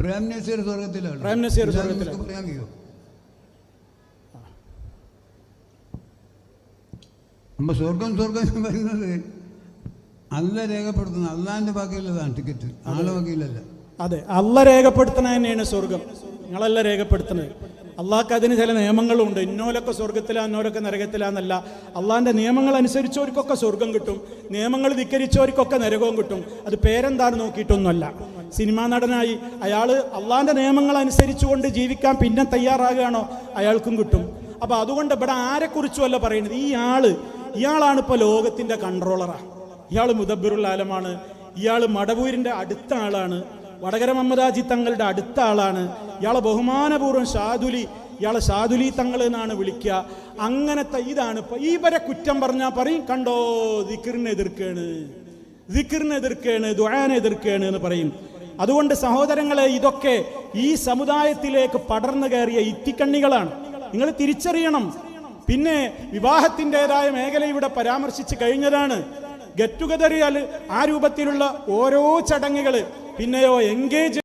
പ്രേം നസീർ സ്വർഗത്തിലാണ് പ്രേം നസീർ ഇല്ലാതെ സ്വർഗത്തിലാണ്. നമുക്ക് പറയാൻ നമ്മ സ്വർഗം സ്വർഗം എന്ന് പറയുന്നത് അല്ല രേഖപ്പെടുത്തുന്ന അള്ളാന്റെ ബാക്കിയുള്ളതാണ് ടിക്കറ്റ്. ആളെ വകയിലല്ല. അതെ. അല്ല രേഖപ്പെടുത്തണ തന്നെയാണ് സ്വർഗം. നിങ്ങളല്ല രേഖപ്പെടുത്തുന്നത്. അള്ളാഹ്ക്ക് അതിന് ചില നിയമങ്ങളുണ്ട്. ഇന്നോലൊക്കെ സ്വർഗത്തിലാ ഇന്നോലൊക്കെ നരകത്തിലാന്നല്ല. അള്ളാഹിന്റെ നിയമങ്ങൾ അനുസരിച്ചവർക്കൊക്കെ സ്വർഗം കിട്ടും. നിയമങ്ങൾ ധിക്കരിച്ചവർക്കൊക്കെ നരകവും കിട്ടും. അത് പേരെന്താണ് നോക്കിയിട്ടൊന്നുമല്ല. സിനിമാ നടനായി. അയാൾ അള്ളാന്റെ നിയമങ്ങൾ അനുസരിച്ചുകൊണ്ട് ജീവിക്കാൻ പിന്നെ തയ്യാറാകുകയാണോ? അയാൾക്കും കിട്ടും. അപ്പോൾ അതുകൊണ്ട് ഇവിടെ ആരെക്കുറിച്ചുമല്ല പറയുന്നത്? ഈ ആൾ ഇയാളാണ് ഇപ്പോൾ ലോകത്തിന്റെ കൺട്രോളറാണ് ഇയാൾ മുദബിറുൽ ആലമാണ്. ഇയാൾ മടവൂരിന്റെ അടുത്ത ആളാണ്. വടകര മമ്മദാജി തങ്ങളുടെ അടുത്ത ആളാണ്. ഇയാളെ ബഹുമാനപൂർവം ഷാദുലി ഇയാളെ ഷാദുലി തങ്ങൾ എന്നാണ് വിളിക്കുക. അങ്ങനത്തെ ഇതാണ് ഇപ്പൊ ഇവരെ കുറ്റം പറഞ്ഞാൽ പറയും കണ്ടോ ദിക്കറിനെ എതിർക്കാണ് ദിക്കറിനെ എതിർക്കാണ് ദുആനെ എതിർക്കാണ് എന്ന് പറയും. അതുകൊണ്ട് സഹോദരങ്ങളെ ഇതൊക്കെ ഈ സമുദായത്തിലേക്ക് പടർന്നു കയറിയ ഇത്തിക്കണ്ണികളാണ് നിങ്ങൾ തിരിച്ചറിയണം. പിന്നെ വിവാഹത്തിന്റെതായ മേഖല ഇവിടെ പരാമർശിച്ച് കഴിഞ്ഞതാണ്. ഗെറ്റ് ടുഗതറിയാൽ ആ രൂപത്തിലുള്ള ഓരോ ചടങ്ങുകൾ പിന്നെയോ എൻഗേജ്